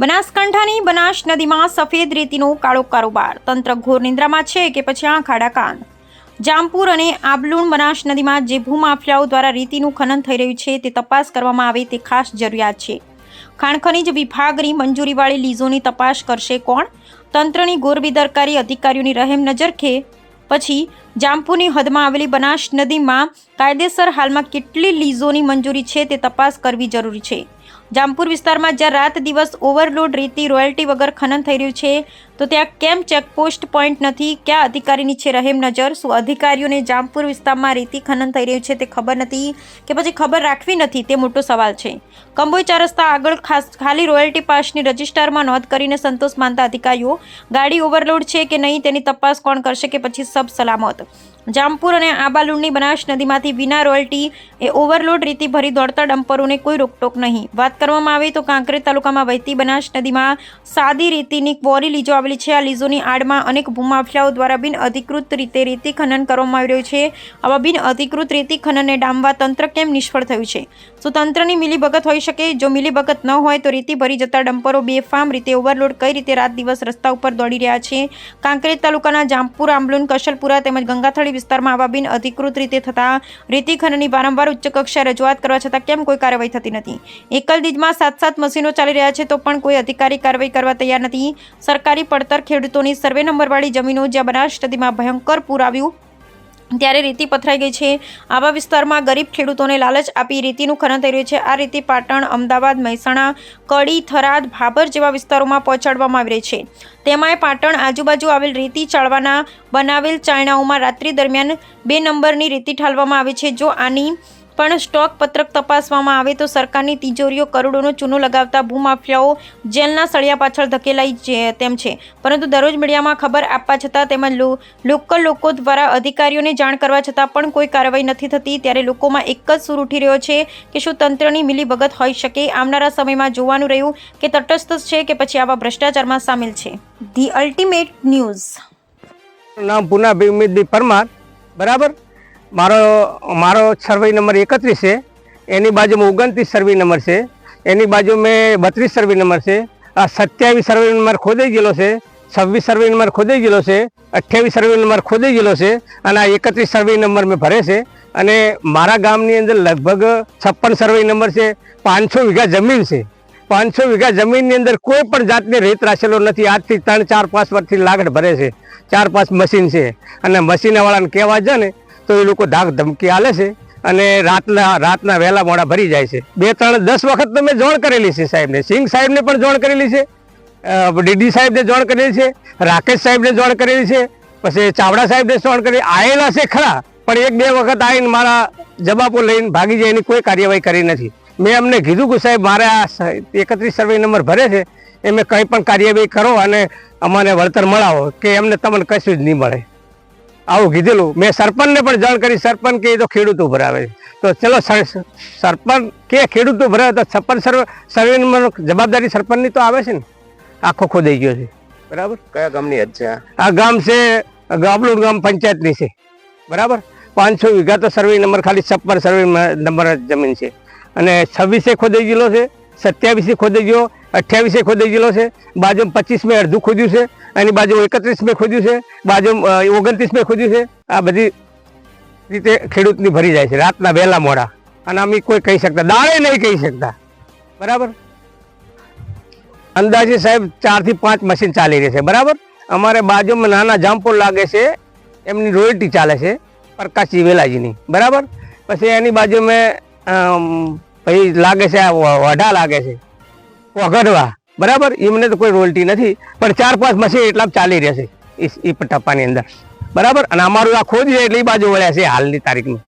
બનાસકાંઠાની બનાસ નદીમાં સફેદ રેતીનો કાળો કારોબાર. તંત્ર ઘોર નિંદ્રામાં છે કે પછી આ ખાડા કાન જામપુર અને આબલુણ બનાસ નદીમાં જે ભૂમાફિયાઓ દ્વારા રેતીનું ખનન થઈ રહ્યું છે તે તપાસ કરવામાં આવે તે ખાસ જરૂરિયાત છે. ખાણ ખનીજ વિભાગની મંજૂરીવાળી લીઝોની તપાસ કરશે કોણ? તંત્રની ગોર બેદરકારી અધિકારીઓની રહેમ નજર કે પછી જામપુરની હદમાં આવેલી બનાસ નદીમાં કાયદેસર હાલમાં કેટલી લીઝોની મંજૂરી છે તે તપાસ કરવી જરૂરી છે. જામપુર વિસ્તારમાં જ્યાં રાત દિવસ ઓવરલોડ રેતી રોયલ્ટી વગર ખનન થઈ રહ્યું છે. તો ત્યાં કેમ ચેકપોસ્ટ પોઈન્ટ નથી? ક્યાં અધિકારીની છે રહેમ નજર? શું અધિકારીઓને જામપુર વિસ્તારમાં રેતી ખનન થઈ રહ્યું છે તે ખબર નથી કે પછી ખબર રાખવી નથી? તે મોટો સવાલ છે. કંબોઈ ચાર રસ્તા આગળ ખાસ, ખાલી રોયલ્ટી પાસની રજિસ્ટરમાં નોંધ કરીને સંતોષ માનતા અધિકારીઓ, ગાડી ઓવરલોડ છે કે નહીં તેની તપાસ કોણ કરશે કે પછી સબ સલામત? જામપુર અને આબાલુણની બનાસ નદીમાંથી વિના રોયલ્ટી એ ઓવરલોડ રીતિ ભરી દોડતા ડમ્પરોને કોઈ રોકટોક નહીં. વાત કરવામાં આવે તો કાંકરેજ તાલુકામાં વહેતી બનાસ નદીમાં સાદી રેતીની ક્વોરી લીજો આવેલી છે. આ લીઝોની આડમાં અનેક ભૂમાફિયાઓ દ્વારા બિન અધિકૃત રીતે રેતી ખનન કરવામાં આવી રહ્યું છે. આવા બિન અધિકૃત રેતી ખનનને ડામવા તંત્ર કેમ નિષ્ફળ થયું છે? શું તંત્રની મિલીભગત હોઈ શકે? જો મિલીભગત ન હોય તો રેતી ભરી જતા ડમ્પરો બેફામ રીતે ઓવરલોડ કઈ રીતે રાત દિવસ રસ્તા ઉપર દોડી રહ્યા છે? કાંકરેજ તાલુકાના જામપુર, આંબલુન, કશલપુરા તેમજ ગંગાથળી વિસ્તારમાં આવા બિન અધિકૃત રીતે થતા રેતી ખનનની વારંવાર ઉચ્ચ કક્ષાએ રજૂઆત કરવા છતાં કેમ કોઈ કાર્યવાહી થતી નથી? એકલ દીજમાં સાત સાત મશીનો ચાલી રહ્યા છે તો પણ કોઈ અધિકારી કાર્યવાહી કરવા તૈયાર નથી. સરકારી પડતર ખેડૂતોની સર્વે નંબરવાળી જમીનો જ્યાં બનાસ નદીમાં ભયંકર પૂર આવ્યું, ત્યારે રેતી પથરાઈ ગઈ છે. આવા વિસ્તારમાં ગરીબ ખેડૂતોને લાલચ આપી રેતીનું ખનન થઈ રહ્યું છે. આ રેતી પાટણ, અમદાવાદ, મહેસાણા, કડી, થરાદ, ભાભર જેવા વિસ્તારોમાં પહોંચાડવામાં આવી રહી છે. તેમાંય પાટણ આજુબાજુ આવેલ રેતી ચાળવાના બનાવેલ ચાયણાઓમાં રાત્રિ દરમિયાન બે નંબરની રેતી ઠાલવામાં આવે છે. જો આની પણ સ્ટોક પત્રક તપાસવામાં આવે તો સરકારની તિજોરીઓ કરોડોનો ચૂનો લગાવતા ભૂમાફિયાઓ જેલના સળિયા પાછળ ધકેલાઈ તેમ છે. પરંતુ દરરોજ મીડિયામાં ખબર આપવા છતાં તેમજ લોકલ લોકો દ્વારા અધિકારીઓને જાણ કરવા છતાં પણ કોઈ કાર્યવાહી નથી થતી. ત્યારે લોકોમાં એક જ સૂર ઉઠી રહ્યો છે કે શું તંત્રની મિલીભગત હોઈ શકે. આવનારા સમયમાં જોવાનું રહ્યું કે તટસ્થ છે કે પછી આવા ભ્રષ્ટાચારમાં સામેલ છે. The ultimate news. નામ ઉમેદભાઈ પરમાર. બરાબર? મારો મારો સર્વે નંબર એકત્રીસ છે. એની બાજુમાં ઓગણત્રીસ સર્વે નંબર છે. એની બાજુ મેં બત્રીસ સર્વે નંબર છે. આ સત્યાવીસ સર્વે નંબર ખોદાઈ ગયેલો છે. છવ્વીસ સર્વે નંબર ખોદાઈ ગયેલો છે. અઠ્યાવીસ સર્વે નંબર ખોદાઈ ગયેલો છે. અને આ એકત્રીસ સર્વે નંબર મેં ભરે છે. અને મારા ગામની અંદર લગભગ છપ્પન સર્વે નંબર છે. પાંચસો વીઘા જમીન છે. પાંચસો વીઘા જમીનની અંદર કોઈ પણ જાતની રેત રાખેલો નથી. આજથી ત્રણ, ચાર, પાંચ વર્ષથી લાગડ ભરે છે. ચાર, પાંચ મશીન છે. અને મશીનવાળાને કહેવા છે ને તો એ લોકો ધાક ધમકી આલે છે અને રાતના રાતના વહેલા મોડા ભરી જાય છે. બે, ત્રણ, દસ વખત તો મેં જોણ કરેલી છે સાહેબને. સિંહ સાહેબને પણ જોણ કરેલી છે ડીડી સાહેબને જોણ કરેલી છે, રાકેશ સાહેબને જોણ કરેલી છે, પછી ચાવડા સાહેબને જોણ કરી આવેલા છે ખરા, પણ એક, બે વખત આવીને મારા જવાબો લઈને ભાગી જાય એની કોઈ કાર્યવાહી કરી નથી. મેં અમને કીધું કે સાહેબ, મારે આ એકત્રીસ સર્વે નંબર ભરે છે એ મેં કંઈ પણ કાર્યવાહી કરો અને અમને વળતર મળાવો, કે એમને તમને કશું જ નહીં મળે. આવું કીધેલું. મેં સરપંચને પણ જાણ કરી સરપંચ કે એ તો ખેડૂતો ભરાવે છે. તો ચલો સર- સરપંચ કે ખેડૂતો ભરાવે તો સરપંચ સર્વે સર્વે નંબર જવાબદારી સરપંચની તો આવે છે ને? આખો ખોદાઈ ગયો છે. બરાબર? કયા ગામની હદ છે આ? ગામ છે ગાબલું ગામ પંચાયતની છે. બરાબર? પાંચસો વીઘા તો સર્વે નંબર ખાલી છપ્પન સર્વે નંબર જમીન છે. અને છવ્વીસે ખોદાઈ ગયેલો છે સત્યાવીસે ખોદાઈ ગયો અઠ્યાવીસે ખોદાઈ ગયેલો છે બાજુ પચીસ મેં અડધું ખોદ્યું છે એની બાજુ એકત્રીસ મેં ખોદ્યું છે, બાજુ ઓગણત્રીસ મેં ખોદ્યું છે. આ બધી રીતે ખેડૂતની ભરી જાય છે, રાતના વહેલા મોડા. અને અમે કોઈ કહી શકતા દાળે નહીં કહી શકતા. બરાબર? અંદાજે સાહેબ ચારથી પાંચ મશીન ચાલી રહી છે, બરાબર? અમારે બાજુમાં નાના જામપોર લાગે છે, એમની રોયલ્ટી ચાલે છે, પ્રકાશજી વેલાજીની, બરાબર? પછી એની બાજુમાં પછી લાગે છે વઢા લાગે છે વગડવા બરાબર? એમને તો કોઈ રોયલ્ટી નથી, પણ ચાર પાંચ મશીન એટલા ચાલી રહેશે એ ટપ્પાની અંદર. બરાબર? અને અમારું આ ખોદ એટલે એ બાજુ વળ્યા છે હાલની તારીખમાં.